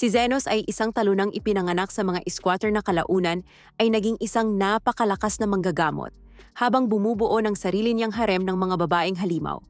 Si Zenos ay isang talunang ipinanganak sa mga squatter na kalaunan ay naging isang napakalakas na manggagamot habang bumubuo ng sarili niyang harem ng mga babaeng halimaw.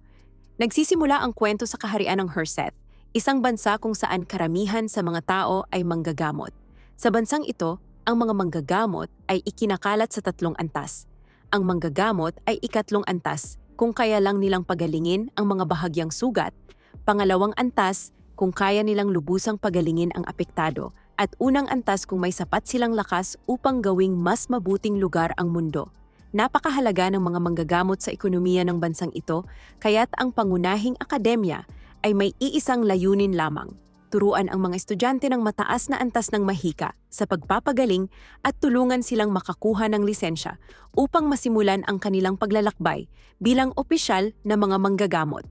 Nagsisimula ang kwento sa kaharian ng Herseth, isang bansa kung saan karamihan sa mga tao ay manggagamot. Sa bansang ito, ang mga manggagamot ay ikinakalat sa tatlong antas. Ang manggagamot ay ikatlong antas kung kaya lang nilang pagalingin ang mga bahagyang sugat, pangalawang antas kung kaya nilang lubusang pagalingin ang apektado, at unang antas kung may sapat silang lakas upang gawing mas mabuting lugar ang mundo. Napakahalaga ng mga manggagamot sa ekonomiya ng bansang ito, kaya't ang pangunahing akademya ay may iisang layunin lamang. Turuan ang mga estudyante ng mataas na antas ng mahika sa pagpapagaling at tulungan silang makakuha ng lisensya upang masimulan ang kanilang paglalakbay bilang opisyal na mga manggagamot.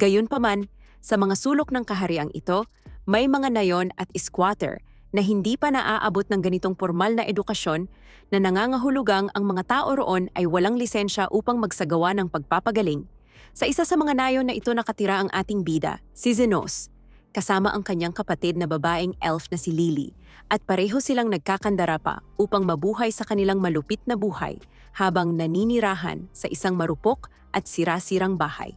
Gayunpaman, sa mga sulok ng kahariang ito, may mga nayon at squatter na hindi pa naaabot ng ganitong formal na edukasyon na nangangahulugang ang mga tao roon ay walang lisensya upang magsagawa ng pagpapagaling. Sa isa sa mga nayon na ito nakatira ang ating bida, si Zenos, kasama ang kanyang kapatid na babaeng elf na si Lily, at pareho silang nagkakandara pa upang mabuhay sa kanilang malupit na buhay habang naninirahan sa isang marupok at sirasirang bahay.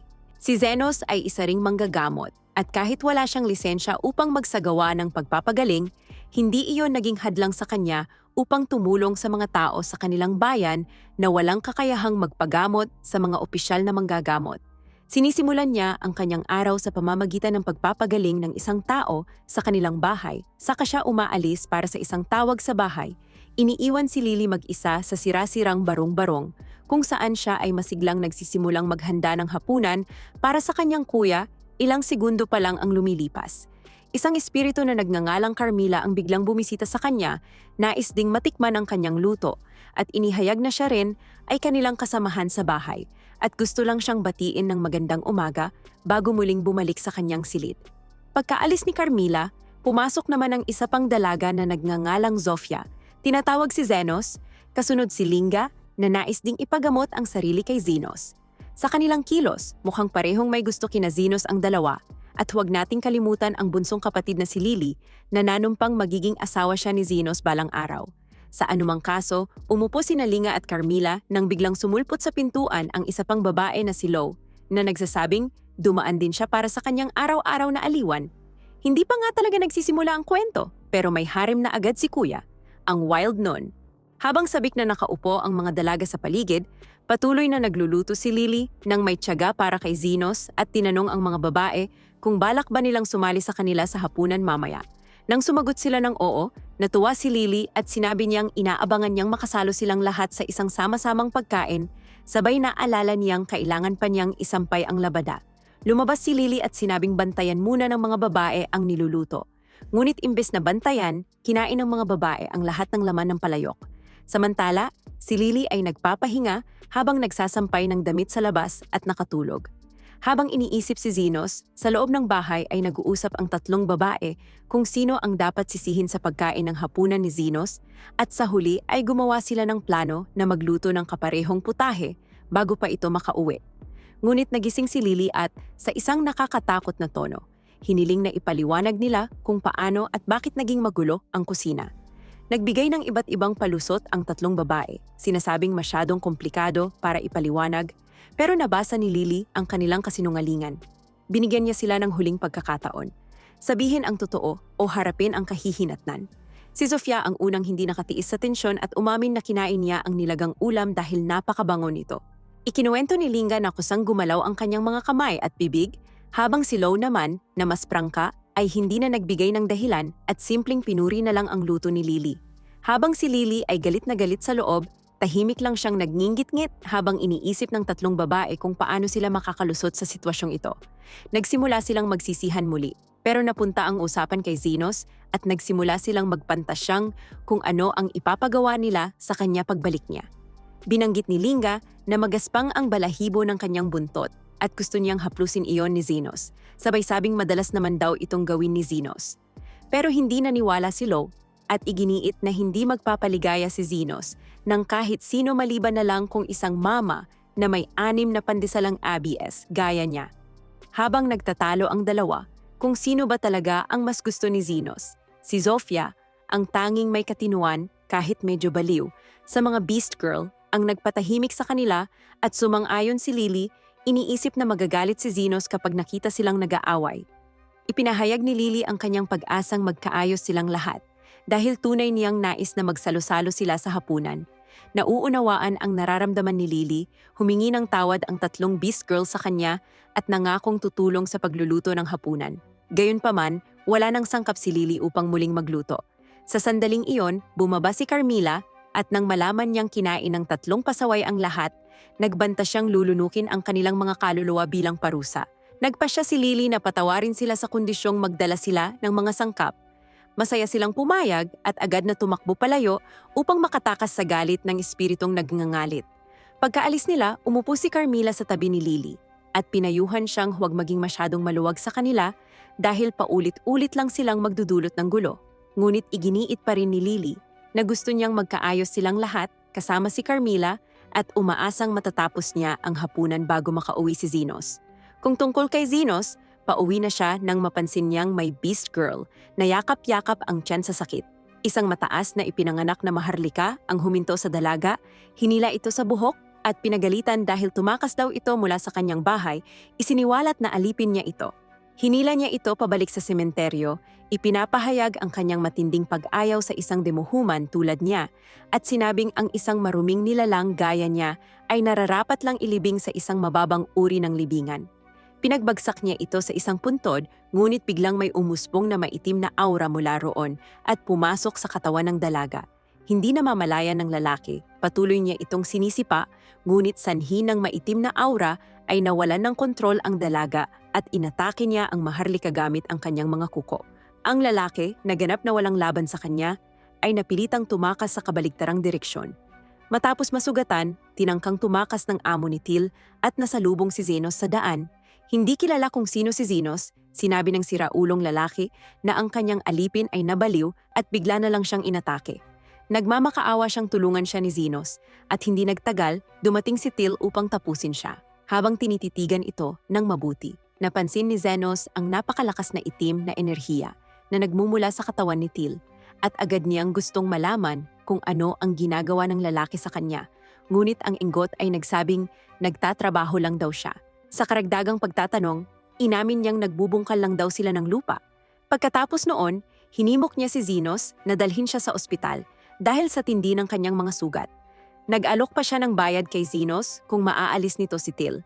Si Zenos ay isa ring manggagamot at kahit wala siyang lisensya upang magsagawa ng pagpapagaling, hindi iyon naging hadlang sa kanya upang tumulong sa mga tao sa kanilang bayan na walang kakayahang magpagamot sa mga opisyal na manggagamot. Sinisimulan niya ang kanyang araw sa pamamagitan ng pagpapagaling ng isang tao sa kanilang bahay, saka siya umaalis para sa isang tawag sa bahay. Iniiwan si Lily mag-isa sa sirasirang barong-barong kung saan siya ay masiglang nagsisimulang maghanda ng hapunan para sa kanyang kuya, ilang segundo pa lang ang lumilipas. Isang espiritu na nagngangalang Carmila ang biglang bumisita sa kanya, nais ding matikman ang kanyang luto, at inihayag na siya rin ay kanilang kasamahan sa bahay, at gusto lang siyang batiin ng magandang umaga bago muling bumalik sa kanyang silid. Pagkaalis ni Carmila, pumasok naman ang isa pang dalaga na nagngangalang Zofia. Tinatawag si Zenos, kasunod si Linga, na nais ding ipagamot ang sarili kay Zenos. Sa kanilang kilos, mukhang parehong may gusto kina Zenos ang dalawa at huwag nating kalimutan ang bunsong kapatid na si Lily na nanumpang magiging asawa siya ni Zenos balang araw. Sa anumang kaso, umupo si Nalinga at Carmila nang biglang sumulpot sa pintuan ang isa pang babae na si Lo na nagsasabing dumaan din siya para sa kanyang araw-araw na aliwan. Hindi pa nga talaga nagsisimula ang kwento pero may harem na agad si kuya, ang wild nun habang sabik na nakaupo ang mga dalaga sa paligid, patuloy na nagluluto si Lily nang may tiyaga para kay Zenos at tinanong ang mga babae kung balak ba nilang sumali sa kanila sa hapunan mamaya. Nang sumagot sila ng oo, natuwa si Lily at sinabi niyang inaabangan niyang makasalo silang lahat sa isang sama-samang pagkain, sabay na alala niyang kailangan pa niyang isampay ang labada. Lumabas si Lily at sinabing bantayan muna ng mga babae ang niluluto. Ngunit imbes na bantayan, kinain ng mga babae ang lahat ng laman ng palayok. Samantala, si Lily ay nagpapahinga habang nagsasampay ng damit sa labas at nakatulog. Habang iniisip si Zenos, sa loob ng bahay ay nag-uusap ang tatlong babae kung sino ang dapat sisihin sa pagkain ng hapunan ni Zenos at sa huli ay gumawa sila ng plano na magluto ng kaparehong putahe bago pa ito makauwi. Ngunit nagising si Lily at sa isang nakakatakot na tono, hiniling na ipaliwanag nila kung paano at bakit naging magulo ang kusina. Nagbigay ng iba't ibang palusot ang tatlong babae, sinasabing masyadong komplikado para ipaliwanag, pero nabasa ni Lily ang kanilang kasinungalingan. Binigyan niya sila ng huling pagkakataon. Sabihin ang totoo o harapin ang kahihinatnan. Si Sofia ang unang hindi nakatiis sa tensyon at umamin na kinain niya ang nilagang ulam dahil napakabango nito. Ikinuwento ni Linga na kusang gumalaw ang kanyang mga kamay at bibig, habang si Lo naman, na mas prangka, ay hindi na nagbigay ng dahilan at simpleng pinuri na lang ang luto ni Lily. Habang si Lily ay galit na galit sa loob, tahimik lang siyang nagngingit-ngit habang iniisip ng tatlong babae kung paano sila makakalusot sa sitwasyong ito. Nagsimula silang magsisihan muli, pero napunta ang usapan kay Zenos at nagsimula silang magpantasyang kung ano ang ipapagawa nila sa kanya pagbalik niya. Binanggit ni Linga na magaspang ang balahibo ng kanyang buntot at gusto niyang haplusin iyon ni Zenos. Sabay sabing madalas naman daw itong gawin ni Zenos. Pero hindi naniwala si Lo at iginiit na hindi magpapaligaya si Zenos ng kahit sino maliban na lang kung isang mama na may anim na pandisalang ABS gaya niya. Habang nagtatalo ang dalawa, kung sino ba talaga ang mas gusto ni Zenos, si Zofia, ang tanging may katinuan kahit medyo baliw, sa mga Beast Girl ang nagpatahimik sa kanila at sumang-ayon si Lily, iniisip na magagalit si Zenos kapag nakita silang nag-aaway. Ipinahayag ni Lily ang kanyang pag-asang magkaayos silang lahat dahil tunay niyang nais na magsalo-salo sila sa hapunan. Nauunawaan ang nararamdaman ni Lily, humingi ng tawad ang tatlong Beast Girl sa kanya at nangakong tutulong sa pagluluto ng hapunan. Gayunpaman, wala nang sangkap si Lily upang muling magluto. Sa sandaling iyon, bumaba si Carmila at nang malaman niyang kinain ng tatlong pasaway ang lahat, nagbanta siyang lulunukin ang kanilang mga kaluluwa bilang parusa. Nagpasya si Lily na patawarin sila sa kondisyong magdala sila ng mga sangkap. Masaya silang pumayag at agad na tumakbo palayo upang makatakas sa galit ng espiritong nagngangalit. Pagkaalis nila, umupo si Carmila sa tabi ni Lily at pinayuhan siyang huwag maging masyadong maluwag sa kanila dahil paulit-ulit lang silang magdudulot ng gulo. Ngunit iginiit pa rin ni Lily na gusto niyang magkaayos silang lahat kasama si Carmila at umaasang matatapos niya ang hapunan bago makauwi si Zenos. Kung tungkol kay Zenos, pauwi na siya nang mapansin niyang may beast girl na yakap-yakap ang tiyan sa sakit. Isang mataas na ipinanganak na maharlika ang huminto sa dalaga, hinila ito sa buhok at pinagalitan dahil tumakas daw ito mula sa kanyang bahay, isiniwalat na alipin niya ito. Hinila niya ito pabalik sa sementeryo, ipinapahayag ang kanyang matinding pag-ayaw sa isang demuhuman tulad niya, at sinabing ang isang maruming nilalang gaya niya ay nararapat lang ilibing sa isang mababang uri ng libingan. Pinagbagsak niya ito sa isang puntod, ngunit biglang may umusbong na maitim na aura mula roon at pumasok sa katawan ng dalaga. Hindi na mamalayan ng lalaki, patuloy niya itong sinisipa, ngunit sanhi ng maitim na aura ay nawalan ng kontrol ang dalaga at inatake niya ang maharlika gamit ang kanyang mga kuko. Ang lalaki, na ganap na walang laban sa kanya, ay napilitang tumakas sa kabaligtarang direksyon. Matapos masugatan, tinangkang tumakas ng amo ni Til at nasalubong si Zenos sa daan. Hindi kilala kung sino si Zenos, sinabi ng siraulong lalaki na ang kanyang alipin ay nabaliw at bigla na lang siyang inatake. Nagmamakaawa siyang tulungan siya ni Zenos at hindi nagtagal, dumating si Til upang tapusin siya. Habang tinititigan ito ng mabuti, napansin ni Zenos ang napakalakas na itim na enerhiya na nagmumula sa katawan ni Til at agad niyang gustong malaman kung ano ang ginagawa ng lalaki sa kanya. Ngunit ang ingot ay nagsabing nagtatrabaho lang daw siya. Sa karagdagang pagtatanong, inamin niyang nagbubungkal lang daw sila ng lupa. Pagkatapos noon, hinimok niya si Zenos na dalhin siya sa ospital dahil sa tindi ng kanyang mga sugat. Nag-alok pa siya ng bayad kay Zenos kung maaalis nito si Til.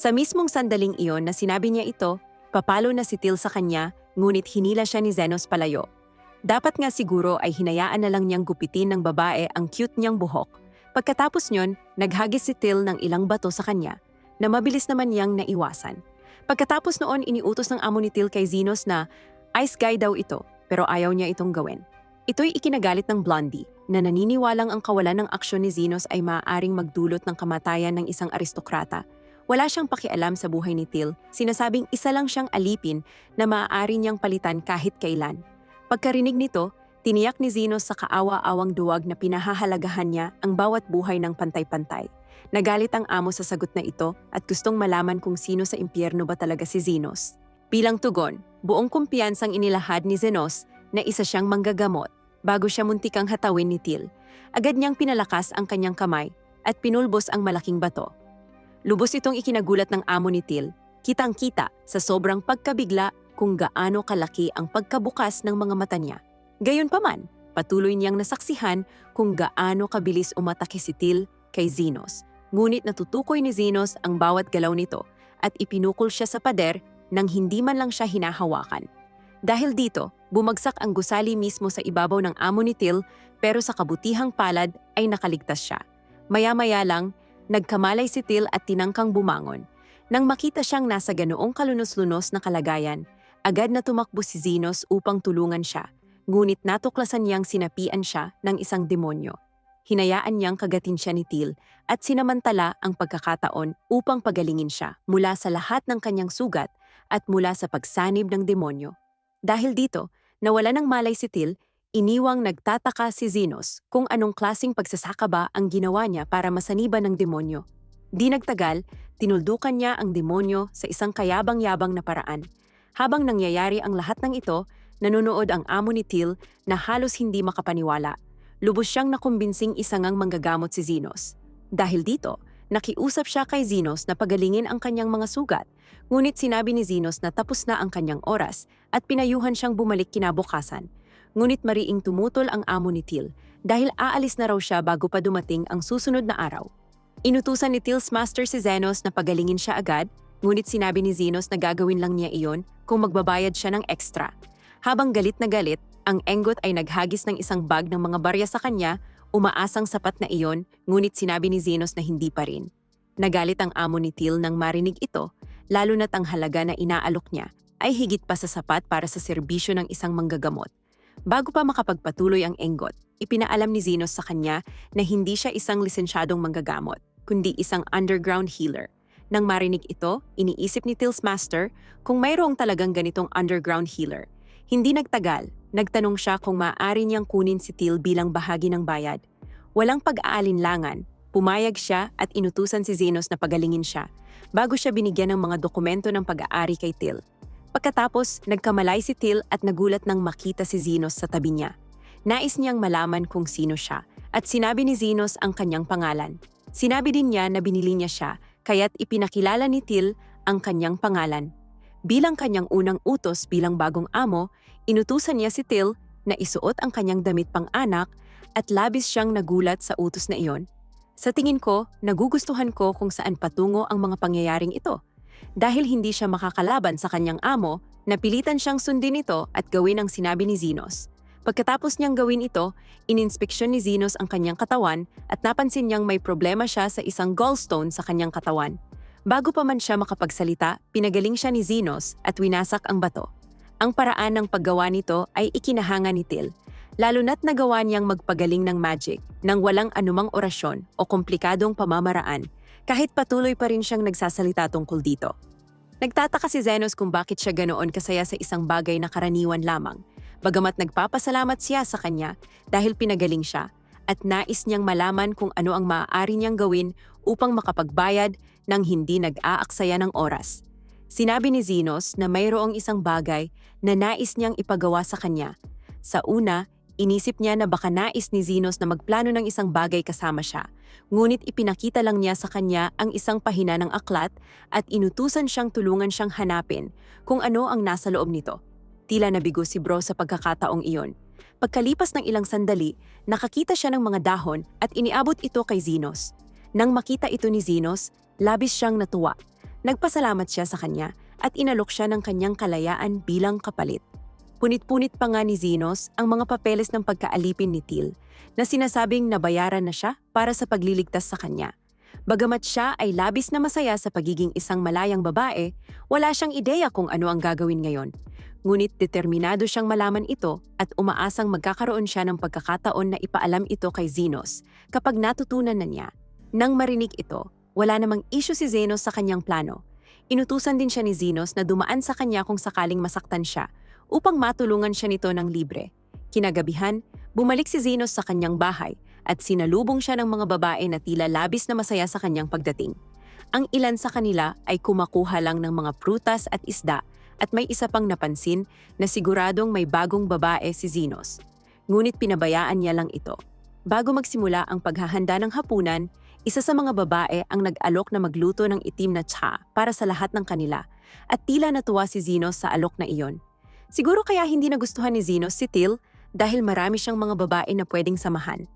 Sa mismong sandaling iyon na sinabi niya ito, papalo na si Til sa kanya ngunit hinila siya ni Zenos palayo. Dapat nga siguro ay hinayaan na lang niyang gupitin ng babae ang cute niyang buhok. Pagkatapos niyon, naghagis si Til ng ilang bato sa kanya na mabilis naman niyang naiwasan. Pagkatapos noon, iniutos ng amo ni Til kay Zenos na ice guy daw ito pero ayaw niya itong gawin. Ito'y ikinagalit ng Blondie na naniniwalang ang kawalan ng aksyon ni Zenos ay maaaring magdulot ng kamatayan ng isang aristokrata. Wala siyang pakialam sa buhay ni Til, sinasabing isa lang siyang alipin na maaari niyang palitan kahit kailan. Pagkarinig nito, tiniyak ni Zenos sa kaawa-awang duwag na pinahahalagahan niya ang bawat buhay ng pantay-pantay. Nagalit ang amo sa sagot na ito at gustong malaman kung sino sa impyerno ba talaga si Zenos. Bilang tugon, buong kumpiyansang inilahad ni Zenos na isa siyang manggagamot bago siya muntikang hatawin ni Til. Agad niyang pinalakas ang kanyang kamay at pinulbos ang malaking bato. Lubos itong ikinagulat ng amo ni Til, kitang-kita sa sobrang pagkabigla kung gaano kalaki ang pagkabukas ng mga mata niya. Gayunpaman, patuloy niyang nasaksihan kung gaano kabilis umatake si Til kay Zenos. Ngunit natutukoy ni Zenos ang bawat galaw nito at ipinukol siya sa pader nang hindi man lang siya hinahawakan. Dahil dito, bumagsak ang gusali mismo sa ibabaw ng amo ni Til pero sa kabutihang palad ay nakaligtas siya. Maya-maya lang, nagkamalay si Til at tinangkang bumangon. Nang makita siyang nasa ganoong kalunos-lunos na kalagayan, agad na tumakbo si Zenos upang tulungan siya, ngunit natuklasan niyang sinapian siya ng isang demonyo. Hinayaan niyang kagatin siya ni Til at sinamantala ang pagkakataon upang pagalingin siya mula sa lahat ng kanyang sugat at mula sa pagsanib ng demonyo. Dahil dito, nawala ng malay si Til, iniwang nagtataka si Zenos kung anong klasing pagsasaka ba ang ginawa niya para masaniban ng demonyo. Di nagtagal, tinuldukan niya ang demonyo sa isang kayabang-yabang na paraan. Habang nangyayari ang lahat ng ito, nanonood ang amo ni Till na halos hindi makapaniwala. Lubos siyang nakumbinsing isangang manggagamot si Zenos. Dahil dito, nakiusap siya kay Zenos na pagalingin ang kanyang mga sugat, ngunit sinabi ni Zenos na tapos na ang kanyang oras at pinayuhan siyang bumalik kinabukasan. Ngunit mariing tumutol ang amo ni Till dahil aalis na raw siya bago pa dumating ang susunod na araw. Inutusan ni Till's master si Zenos na pagalingin siya agad, ngunit sinabi ni Zenos na gagawin lang niya iyon kung magbabayad siya ng extra. Habang galit na galit, ang Enggot ay naghagis ng isang bag ng mga barya sa kanya, umaasang sapat na iyon, ngunit sinabi ni Zenos na hindi pa rin. Nagalit ang amo ni Till nang marinig ito, lalo na't ang halaga na inaalok niya ay higit pa sa sapat para sa serbisyo ng isang manggagamot. Bago pa makapagpatuloy ang Enggot, ipinaalam ni Zenos sa kanya na hindi siya isang lisensyadong manggagamot, kundi isang underground healer. Nang marinig ito, iniisip ni Till's master kung mayroong talagang ganitong underground healer. Hindi nagtagal, nagtanong siya kung maaari niyang kunin si Till bilang bahagi ng bayad. Walang pag-aalinlangan, pumayag siya at inutusan si Zenos na pagalingin siya bago siya binigyan ng mga dokumento ng pag-aari kay Till. Pagkatapos, nagkamalay si Till at nagulat nang makita si Zenos sa tabi niya. Nais niyang malaman kung sino siya at sinabi ni Zenos ang kanyang pangalan. Sinabi din niya na binili niya siya kaya't ipinakilala ni Till ang kanyang pangalan. Bilang kanyang unang utos bilang bagong amo, inutusan niya si Till na isuot ang kanyang damit pang anak at labis siyang nagulat sa utos na iyon. Sa tingin ko, nagugustuhan ko kung saan patungo ang mga pangyayaring ito. Dahil hindi siya makakalaban sa kanyang amo, napilitan siyang sundin ito at gawin ang sinabi ni Zenos. Pagkatapos niyang gawin ito, ininspeksyon ni Zenos ang kanyang katawan at napansin niyang may problema siya sa isang gallstone sa kanyang katawan. Bago pa man siya makapagsalita, pinagaling siya ni Zenos at winasak ang bato. Ang paraan ng paggawa nito ay ikinahanga ni Till, lalo na't nagawa niyang magpagaling ng magic nang walang anumang orasyon o komplikadong pamamaraan kahit patuloy pa rin siyang nagsasalita tungkol dito. Nagtataka si Zenos kung bakit siya ganoon kasaya sa isang bagay na karaniwan lamang, bagamat nagpapasalamat siya sa kanya dahil pinagaling siya at nais niyang malaman kung ano ang maaari niyang gawin upang makapagbayad ng hindi nag-aaksaya ng oras. Sinabi ni Zenos na mayroong isang bagay na nais niyang ipagawa sa kanya. Sa una, inisip niya na baka nais ni Zenos na magplano ng isang bagay kasama siya, ngunit ipinakita lang niya sa kanya ang isang pahina ng aklat at inutusan siyang tulungan siyang hanapin kung ano ang nasa loob nito. Tila nabigo si Bro sa pagkakataong iyon. Pagkalipas ng ilang sandali, nakakita siya ng mga dahon at iniabot ito kay Zenos. Nang makita ito ni Zenos, labis siyang natuwa. Nagpasalamat siya sa kanya at inalok siya ng kanyang kalayaan bilang kapalit. Punit-punit pa nga ni Zenos ang mga papeles ng pagkaalipin ni Till na sinasabing nabayaran na siya para sa pagliligtas sa kanya. Bagamat siya ay labis na masaya sa pagiging isang malayang babae, wala siyang ideya kung ano ang gagawin ngayon. Ngunit determinado siyang malaman ito at umaasang magkakaroon siya ng pagkakataon na ipaalam ito kay Zenos kapag natutunan na niya. Nang marinig ito, wala namang isyu si Zenos sa kanyang plano. Inutusan din siya ni Zenos na dumaan sa kanya kung sakaling masaktan siya upang matulungan siya nito ng libre. Kinagabihan, bumalik si Zenos sa kanyang bahay at sinalubong siya ng mga babae na tila labis na masaya sa kanyang pagdating. Ang ilan sa kanila ay kumakuha lang ng mga prutas at isda at may isa pang napansin na siguradong may bagong babae si Zenos. Ngunit pinabayaan niya lang ito. Bago magsimula ang paghahanda ng hapunan, isa sa mga babae ang nag-alok na magluto ng itim na tsa para sa lahat ng kanila at tila natuwa si Zenos sa alok na iyon. Siguro kaya hindi nagustuhan ni Zenos si Till dahil marami siyang mga babae na pwedeng samahan.